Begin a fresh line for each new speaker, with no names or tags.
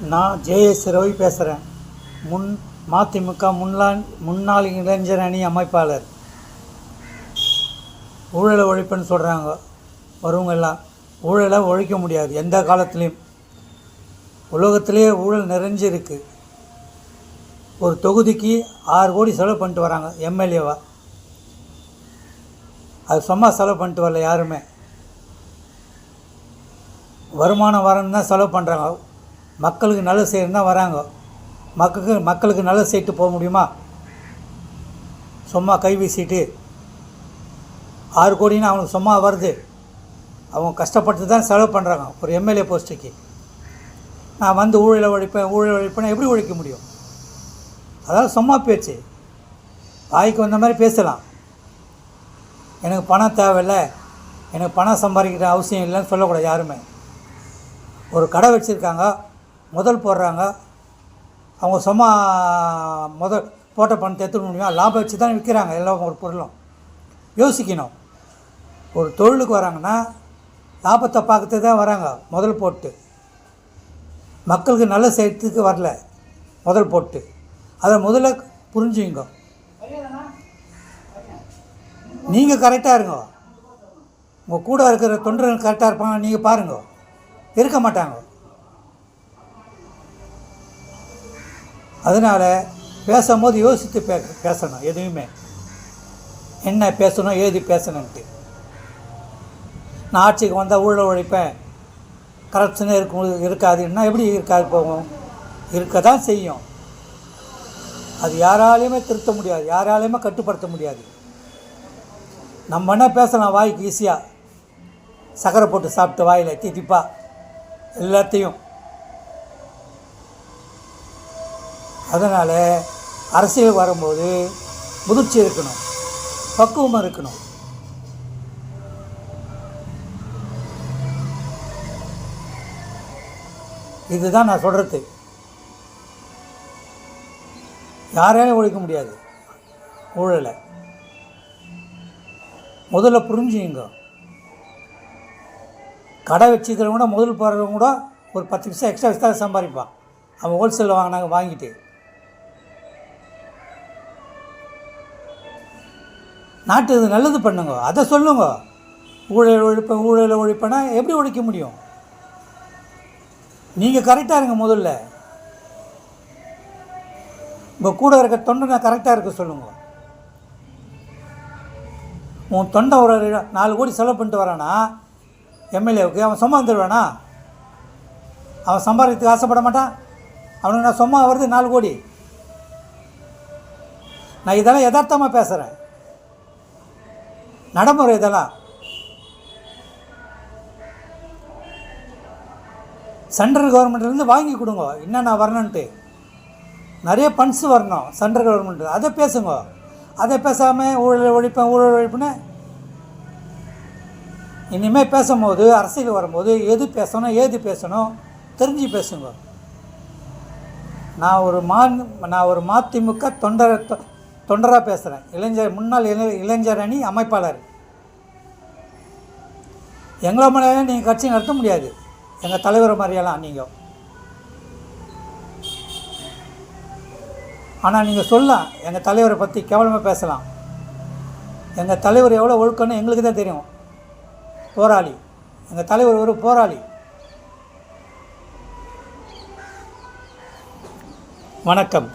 நான் ஜேஎஸ் ரவி பேசுகிறேன் முன் மதிமுக முன்னாள் முன்னாள் இளைஞர் அணி அமைப்பாளர். ஊழலை ஒழிப்புன்னு சொல்கிறாங்க வருவங்க எல்லாம் ஊழலை ஒழிக்க முடியாது. எந்த காலத்துலேயும். உலகத்திலேயே ஊழல் நிறைஞ்சிருக்கு ஒரு தொகுதிக்கு ஆறு கோடி செலவு பண்ணிட்டு வராங்க எம்எல்ஏவா. அது சும்மா செலவு பண்ணிட்டு வரல யாருமே. வருமானம் வரணும் தான் செலவு பண்ணுறாங்க மக்களுக்கு நல்லது செய்யணும்னா தான் வராங்க. மக்களுக்கு மக்களுக்கு நல்லது செய்யிட்டு போக முடியுமா? சும்மா கை வீசிட்டு ஆறு கோடின்னு அவனுக்கு சும்மா வருது. அவங்க கஷ்டப்பட்டு தான் செலவு பண்ணுறாங்க ஒரு எம்எல்ஏ போஸ்ட்டுக்கு நான் வந்து ஊழலை ஒழிப்பேன் ஊழல் ஒழிப்பேன் எப்படி ஒழிக்க முடியும்? அதாவது சும்மா பேச்சு. வாய்க்கு வந்த மாதிரி பேசலாம். எனக்கு பணம் தேவையில்லை. எனக்கு பணம் சம்பாதிக்கிற அவசியம் இல்லைன்னு சொல்லக்கூடாது யாருமே. ஒரு கடை வச்சுருக்காங்க. முதல் போடுறாங்க. அவங்க சும்மா முதல் போட்ட பணத்தை எடுத்துக்க முடியுமா? லாபம் வச்சு தான் விற்கிறாங்க எல்லா ஒரு பொருளும். யோசிக்கணும். ஒரு தொழிலுக்கு வராங்கன்னா லாபத்தை பார்க்கறது தான் வராங்க முதல் போட்டு. மக்களுக்கு நல்ல செய்யறதுக்கு வரல முதல் போட்டு. அதை முதல்ல புரிஞ்சுங்க நீங்கள் கரெக்டாக இருங்க. உங்கள் கூட இருக்கிற தொண்டர்கள் கரெக்டாக இருப்பாங்க நீங்கள் பாருங்க. இருக்க மாட்டாங்க. அதனால் பேசும்போது யோசித்து பே பேசணும் எதுவுமே. என்ன பேசணும் ஏது பேசணுன்ட்டு நான் ஆட்சிக்கு வந்தால் ஊழல் உழைப்பேன் கரப்ஷனே இருக்கும் இருக்காதுன்னா எப்படி இருக்காது போகும்? இருக்க தான் செய்யும். அது யாராலையுமே திருத்த முடியாது. யாராலையுமே கட்டுப்படுத்த முடியாது. நம்ம என்ன பேசலாம் வாய்க்கு ஈஸியாக சக்கரை போட்டு சாப்பிட்டு வாயில் தித்திப்பா எல்லாத்தையும். அதனால் அரசியல் வரும்போது முதிர்ச்சி இருக்கணும் பக்குவமாக இருக்கணும். இதுதான் நான் சொல்கிறது யாராலையும் ஒழிக்க முடியாது. ஊழலை. முதல்ல புரிஞ்சுங்க கடை வச்சுக்கிறவங்க கூட முதல் போடுறவங்க கூட ஒரு பத்து பைசா எக்ஸ்ட்ரா எக்ஸ்ட்ரா சம்பாதிப்பான். அவன் ஹோல்சேலில் வாங்கினாங்க வாங்கிட்டு. நாட்டு இது நல்லது பண்ணுங்க. அதை சொல்லுங்க. ஊழல் ஒழிப்பேன் ஊழலை ஒழிப்பேன்னா எப்படி ஒழிக்க முடியும்? நீங்கள் கரெக்டாக இருங்க முதல்ல. உங்கள் கூட இருக்க தொண்டனை கரெக்டாக இருக்க சொல்லுங்க. உன் தொண்டை ஒரு நாலு கோடி செலவு பண்ணிட்டு வரானா? எம்எல்ஏவுக்கு அவன் சும்மா வந்துடுவானா அவன் சம்பாதிக்கிறதுக்கு ஆசைப்பட மாட்டான்? அவனுக்கு நான் சும்மா வருது நாலு கோடி. நான் இதெல்லாம் யதார்த்தமாக பேசுகிறேன் நடைமுறை இதெல்லாம் சென்ட்ரல் கவர்மெண்ட்லேருந்து வாங்கி கொடுங்க. என்னென்ன வரணுன்ட்டு நிறைய ஃபண்ட்ஸ் வரணும் சென்ட்ரல் கவர்மெண்ட் அதை பேசுங்க. அதை பேசாமல் ஊழல் ஒழிப்பேன் ஊழல் ஒழிப்புன்னு. இனிமேல் பேசும்போது அரசியல் வரும்போது எது பேசணும் ஏது பேசணும் தெரிஞ்சு பேசுங்க. நான் ஒரு மா நான் ஒரு மதிமுக தொண்டர் தொண்டராக பேசுகிறேன் இளைஞர் முன்னாள் இளை இளைஞர் அணி அமைப்பாளர். எங்களை மாதிரியாலும் நீங்கள் கட்சி நடத்த முடியாது. எங்கள் தலைவர் மாதிரியெல்லாம் நீங்கள் ஆனால் நீங்கள் சொல்லலாம் எங்கள் தலைவரை பற்றி கேவலமாக பேசலாம். எங்கள் தலைவர் எவ்வளோ ஒழுக்கம்னு எங்களுக்கு தான் தெரியும். போராளி. எங்கள் தலைவர் ஒரு போராளி. வணக்கம்.